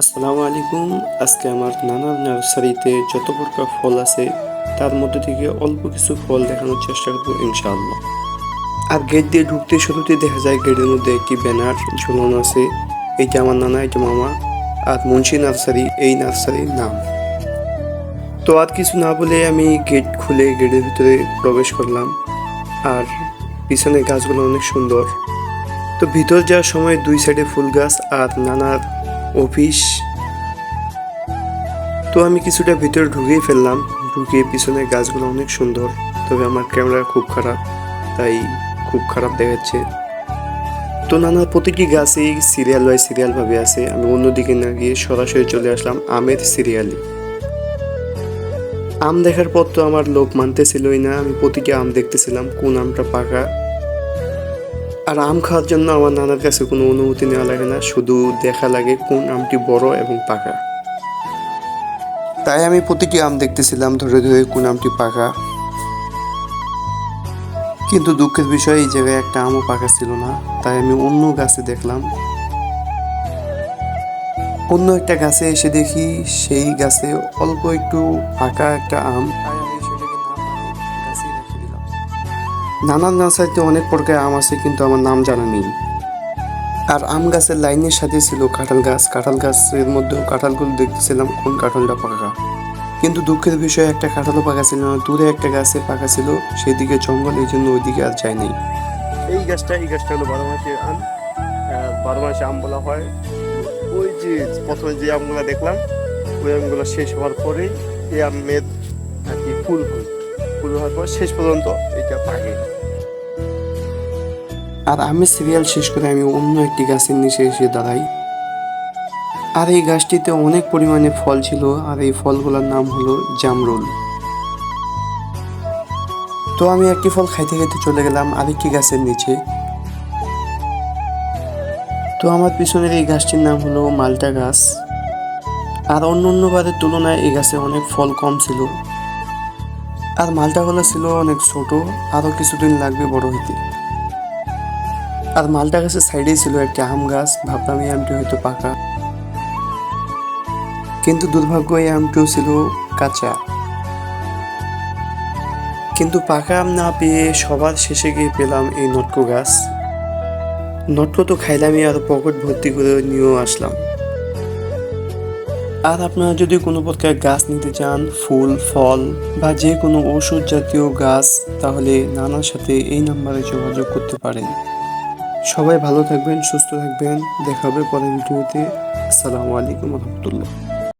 আসসালামু আলাইকুম। আজকে আমার নানার নার্সারিতে যত প্রকার ফল আছে, তার মধ্যে থেকে অল্প কিছু ফল দেখানোর চেষ্টা করব ইনশাআল্লাহ। আর গেট দিয়ে ঢুকতে শুরুতে দেখা যায় গেটের মধ্যে একটি ব্যানার ঝুলানো আছে। এইটা আমার নানা এটা মামা আর মুন্সি নার্সারি, এই নার্সারির নাম। তো আর কিছু না বলে আমি গেট খুলে গেটের ভিতরে প্রবেশ করলাম। আর পিছনে গাছগুলো অনেক সুন্দর। তো ভিতর যাওয়ার সময় দুই সাইডে ফুল গাছ আর নানার অফিস। তো আমি কিছুটা ভিতরে ঢুকেই ফেললাম। ঢুকিয়ে পিছনে গাছগুলো অনেক সুন্দর, তবে আমার ক্যামেরা খুব খারাপ, তাই খুব খারাপ দেখাচ্ছে। তো নানা প্রতিটি গাছেই সিরিয়াল বাই সিরিয়াল ভাবে আছে। আমি অন্যদিকে না গিয়ে সরাসরি চলে আসলাম আমের সিরিয়ালে। আম দেখার পর তো আমার লোভ মানতেছিলই না। আমি প্রতিটি আম দেখতেছিলাম, কোন আমটা পাকা আর আম খাওয়ার জন্য আমার নানার কাছে কোনো অনুমতি নেওয়া লাগে না, শুধু দেখা লাগে কোন আমটি বড় এবং পাকা। তাই আমি প্রতিটি আম দেখতেছিলাম ধরে ধরে কোন আমটি পাকা। কিন্তু দুঃখের বিষয়, এই জায়গায় একটা আমও পাকা ছিল না, তাই আমি অন্য গাছে দেখলাম। অন্য একটা গাছে এসে দেখি সেই গাছে অল্প একটু পাকা একটা আম। নানান নার্সারিতে অনেক প্রকার আম আছে, কিন্তু আমার নাম জানা নেই। আর আম গাছের লাইনের সাথে ছিল কাঁঠাল গাছ। কাঁঠাল গাছের মধ্যেও কাঁঠালগুলো দেখতেছিলাম কোন কাঁঠালটা পাকা। কিন্তু দুঃখের বিষয়ে, একটা কাঁঠালও পাকা ছিল না। দূরে একটা গাছে পাকা ছিল, সেদিকে জঙ্গল, এই জন্য ওইদিকে আর যায় এই গাছটা এই গাছটা হলো বারো মাসে আম। বারো মাসে আম বলা হয়। ওই যে প্রথমে যে আমগুলো দেখলাম, ওই আমগুলো শেষ হওয়ার পরে এই আমের আর কি ফুল হয় ফুল হওয়ার পর শেষ পর্যন্ত এটা পাকে আর আমি সিরিয়াল শেষ করে আমি অন্য একটি গাছের নিচে এসে দাঁড়াই। আর এই গাছটিতে অনেক পরিমাণে ফল ছিল, আর এই ফলগুলোর নাম হলো জামরুল। তো আমি একটি ফল খাইতে খাইতে চলে গেলাম আরেকটি গাছের নিচে। তো আমার পিছনের এই গাছটির নাম হলো মালটা গাছ। আর অন্য অন্য বারের তুলনায় এই গাছে অনেক ফল কম ছিল। আর মালটাগুলো ছিল অনেক ছোট আরও কিছুদিন লাগবে বড় হতে আর মালটা গাছের সাইডেই ছিল একটি আম গাছ, ভাবলাম এই আমটি হয়তো পাকা। কিন্তু দুর্ভাগ্য এই আমটিও ছিল কাঁচা। কিন্তু পাকা আম না পেয়ে সবার শেষে গিয়ে পেলাম এই নটকো গাছ। নটকো তো খাইলামই আর পকেট ভর্তি করে নিয়েও আসলাম। আর আপনারা যদি কোনো প্রকার গাছ নিতে চান, ফুল, ফল বা যে কোনো ওষুধ জাতীয় গাছ, তাহলে নানার সাথে এই নাম্বারে যোগাযোগ করতে পারেন। সবাই ভালো থাকবেন, সুস্থ থাকবেন। দেখা হবে পরের ভিডিওতে। আসসালামু আলাইকুম রহমতুল্লাহ।